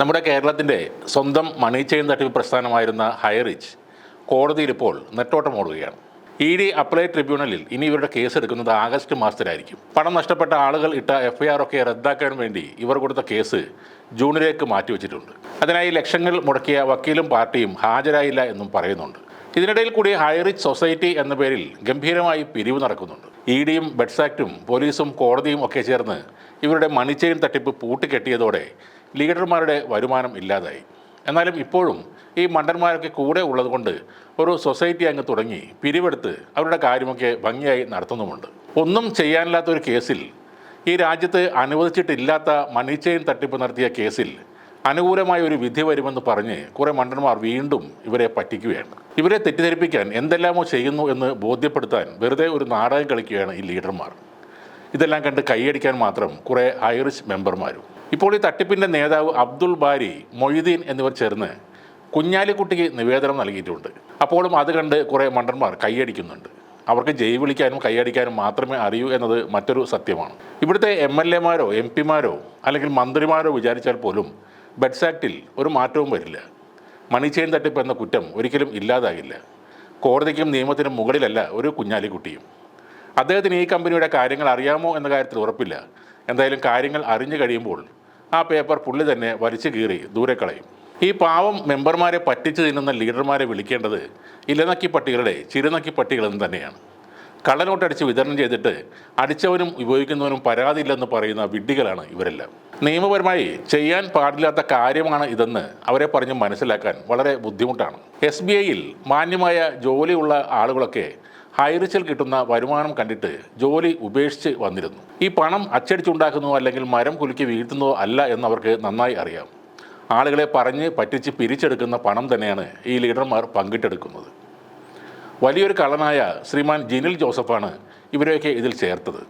നമ്മുടെ കേരളത്തിന്റെ സ്വന്തം മണി ചെയിൻ തട്ടിപ്പ് പ്രസ്ഥാനമായിരുന്ന ഹൈറിച്ച് കോടതിയിൽ ഇപ്പോൾ നെട്ടോട്ടം ഓടുകയാണ്. ഇ ഡി അപ്ലൈ ട്രിബ്യൂണലിൽ ഇനി ഇവരുടെ കേസ് എടുക്കുന്നത് ആഗസ്റ്റ് മാസത്തിലായിരിക്കും. പണം നഷ്ടപ്പെട്ട ആളുകൾ ഇട്ട എഫ് ഐ ആർ ഒക്കെ റദ്ദാക്കാൻ വേണ്ടി ഇവർ കൊടുത്ത കേസ് ജൂണിലേക്ക് മാറ്റിവെച്ചിട്ടുണ്ട് അതിനായി ലക്ഷങ്ങൾ മുടക്കിയ വക്കീലും പാർട്ടിയും ഹാജരായില്ല എന്നും പറയുന്നുണ്ട്. ഇതിനിടയിൽ കൂടി ഹൈറിച്ച് സൊസൈറ്റി എന്ന പേരിൽ ഗംഭീരമായി പിരിവ് നടക്കുന്നുണ്ട്. ഇ ഡിയും ബെഡ്സാക്റ്റും പോലീസും കോടതിയും ഒക്കെ ചേർന്ന് ഇവരുടെ മണി ചെയിൻ തട്ടിപ്പ് പൂട്ടിക്കെട്ടിയതോടെ ലീഡർമാരുടെ വരുമാനം ഇല്ലാതായി. എന്നാലും ഇപ്പോഴും ഈ മണ്ടന്മാരൊക്കെ കൂടെ ഉള്ളതുകൊണ്ട് ഒരു സൊസൈറ്റി അങ്ങ് തുടങ്ങി പിരിവെടുത്ത് അവരുടെ കാര്യമൊക്കെ ഭംഗിയായി നടത്തുന്നുമുണ്ട്. ഒന്നും ചെയ്യാനില്ലാത്ത ഒരു കേസിൽ ഈ രാജ്യത്ത് അനുവദിച്ചിട്ടില്ലാത്ത മണി ചെയിൻ തട്ടിപ്പ് നടത്തിയ കേസിൽ അനുകൂലമായ ഒരു വിധി വരുമെന്ന് പറഞ്ഞ് കുറേ മണ്ടന്മാർ വീണ്ടും ഇവരെ പറ്റിക്കുകയാണ്. ഇവരെ തെറ്റിദ്ധരിപ്പിക്കാൻ എന്തെല്ലാമോ ചെയ്യുന്നു എന്ന് ബോധ്യപ്പെടുത്താൻ വെറുതെ ഒരു നാടകം കളിക്കുകയാണ് ഈ ലീഡർമാർ. ഇതെല്ലാം കണ്ട് കൈയടിക്കാൻ മാത്രം കുറേ ഐറിഷ് മെമ്പർമാരും ഇപ്പോൾ ഈ തട്ടിപ്പിന്റെ നേതാവ് അബ്ദുൾ ബാരി മൊയ്തീൻ എന്നിവർ ചേർന്ന് കുഞ്ഞാലിക്കുട്ടിക്ക് നിവേദനം നൽകിയിട്ടുണ്ട്. അപ്പോഴും അത് കണ്ട് കുറേ മണ്ടന്മാർ കൈയടിക്കുന്നുണ്ട്. അവർക്ക് ജയ് വിളിക്കാനും കൈയടിക്കാനും മാത്രമേ അറിയൂ എന്നത് മറ്റൊരു സത്യമാണ്. ഇവിടുത്തെ എം എൽ എമാരോ എം പിമാരോ അല്ലെങ്കിൽ മന്ത്രിമാരോ വിചാരിച്ചാൽ പോലും ബെഡ്സ് ആക്ടിൽ ഒരു മാറ്റവും വരില്ല. മണി തട്ടിപ്പ് എന്ന കുറ്റം ഒരിക്കലും ഇല്ലാതാകില്ല. കോടതിക്കും നിയമത്തിനും മുകളിലല്ല ഒരു കുഞ്ഞാലിക്കുട്ടിയും. അദ്ദേഹത്തിന് ഈ കമ്പനിയുടെ കാര്യങ്ങൾ അറിയാമോ എന്ന കാര്യത്തിൽ ഉറപ്പില്ല. എന്തായാലും കാര്യങ്ങൾ അറിഞ്ഞു കഴിയുമ്പോൾ ആ പേപ്പർ പുള്ളി തന്നെ വലിച്ചു കീറി ദൂരെ കളയും. ഈ പാവം മെമ്പർമാരെ പറ്റിച്ചു തിന്നുന്ന ലീഡർമാരെ വിളിക്കേണ്ടത് ഇലനക്കി പട്ടികളുടെ ചിരുനക്കി പട്ടികളെന്ന് തന്നെയാണ്. കള്ളനോട്ടടിച്ച് വിതരണം ചെയ്തിട്ട് അടിച്ചവനും ഉപയോഗിക്കുന്നവനും പരാതിയില്ലെന്ന് പറയുന്ന വിഡ്ഢികളാണ് ഇവരെല്ലാം. നിയമപരമായി ചെയ്യാൻ പാടില്ലാത്ത കാര്യമാണ് ഇതെന്ന് അവരെ പറഞ്ഞ് മനസ്സിലാക്കാൻ വളരെ ബുദ്ധിമുട്ടാണ്. എസ് ബി ഐയിൽ മാന്യമായ ജോലിയുള്ള ആളുകളൊക്കെ ഹൈറിച്ചിൽ കിട്ടുന്ന വരുമാനം കണ്ടിട്ട് ജോലി ഉപേക്ഷിച്ച് വന്നിരുന്നു. ഈ പണം അച്ചടിച്ചുണ്ടാക്കുന്നതോ അല്ലെങ്കിൽ മരം കുലുക്കി വീഴ്ത്തുന്നതോ അല്ല എന്ന് അവർക്ക് നന്നായി അറിയാം. ആളുകളെ പറഞ്ഞ് പറ്റിച്ച് പിരിച്ചെടുക്കുന്ന പണം തന്നെയാണ് ഈ ലീഡർമാർ പങ്കിട്ടെടുക്കുന്നത്. വലിയൊരു കള്ളനായ ശ്രീമാൻ ജിനിൽ ജോസഫാണ് ഇവരെയൊക്കെ ഇതിൽ ചേർത്തത്.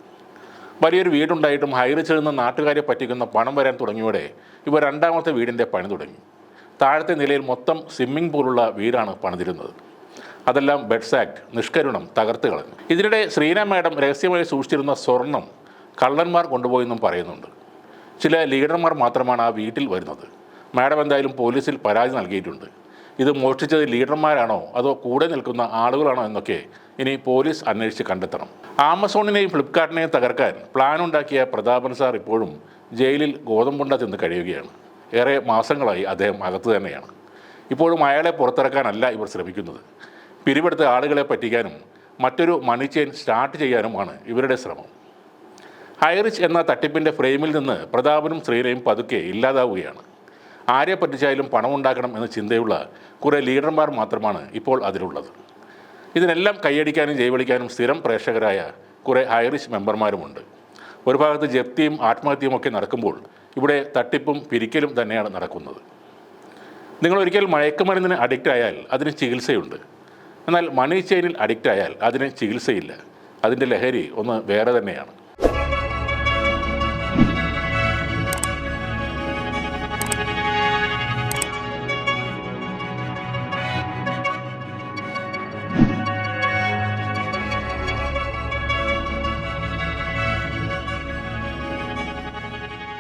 വലിയൊരു വീടുണ്ടായിട്ടും ഹൈറിച്ചിൽ നിന്ന് നാട്ടുകാരെ പറ്റിക്കുന്ന പണം വരാൻ തുടങ്ങിയോടെ ഇവർ രണ്ടാമത്തെ വീടിന്റെ പണി തുടങ്ങി. താഴത്തെ നിലയിൽ മൊത്തം സ്വിമ്മിംഗ് പൂളുള്ള വീടാണ് പണിതിരുന്നത്. അതെല്ലാം ബെഡ്സ് ആക്ട് നിഷ്കരുണം തകർത്ത് കളഞ്ഞു. ഇതിനിടെ ശ്രീനാ മാഡം രഹസ്യമായി സൂക്ഷിച്ചിരുന്ന സ്വർണം കള്ളന്മാർ കൊണ്ടുപോയെന്നും പറയുന്നുണ്ട്. ചില ലീഡർമാർ മാത്രമാണ് ആ വീട്ടിൽ വരുന്നത്. മാഡം എന്തായാലും പോലീസിൽ പരാതി നൽകിയിട്ടുണ്ട്. ഇത് മോഷ്ടിച്ചത് ലീഡർമാരാണോ? അതോ കൂടെ നിൽക്കുന്ന ആളുകളാണോ എന്നൊക്കെ ഇനി പോലീസ് അന്വേഷിച്ച് കണ്ടെത്തണം. ആമസോണിനെയും ഫ്ലിപ്കാർട്ടിനെയും തകർക്കാൻ പ്ലാൻ ഉണ്ടാക്കിയ പ്രതാപൻ സാർ ഇപ്പോഴും ജയിലിൽ ഗോതമ്പുണ്ട തിന്ന് കഴിയുകയാണ്. ഏറെ മാസങ്ങളായി അദ്ദേഹം അകത്ത് തന്നെയാണ്. ഇപ്പോഴും അയാളെ പുറത്തിറക്കാനല്ല ഇവർ ശ്രമിക്കുന്നത്. പിരിവെടുത്ത ആളുകളെ പറ്റിക്കാനും മറ്റൊരു മണി ചെയിൻ സ്റ്റാർട്ട് ചെയ്യാനുമാണ് ഇവരുടെ ശ്രമം. ഹൈറിച്ച് എന്ന തട്ടിപ്പിന്റെ ഫ്രെയിമിൽ നിന്ന് പ്രതാപനും ശ്രീലയും പതുക്കെ ഇല്ലാതാവുകയാണ്. ആരെ പറ്റിച്ചായാലും പണമുണ്ടാക്കണം എന്ന ചിന്തയുള്ള കുറേ ലീഡർമാർ മാത്രമാണ് ഇപ്പോൾ അതിലുള്ളത്. ഇതിനെല്ലാം കൈയടിക്കാനും ജൈവളിക്കാനും സ്ഥിരം പ്രേക്ഷകരായ കുറേ ഹൈറിച്ച് മെമ്പർമാരുമുണ്ട്. ഒരു ഭാഗത്ത് ജപ്തിയും ആത്മഹത്യയും ഒക്കെ നടക്കുമ്പോൾ ഇവിടെ തട്ടിപ്പും പിരിക്കലും തന്നെയാണ് നടക്കുന്നത്. നിങ്ങൾ ഒരിക്കൽ മയക്കുമരുന്നിന് അഡിക്റ്റ് ആയാൽ അതിന് ചികിത്സയുണ്ട്. എന്നാൽ മണി ചെയിനിൽ അഡിക്റ്റ് ആയാൽ അതിന് ചികിത്സയില്ല. അതിന്റെ ലഹരി ഒന്ന് വേറെ തന്നെയാണ്.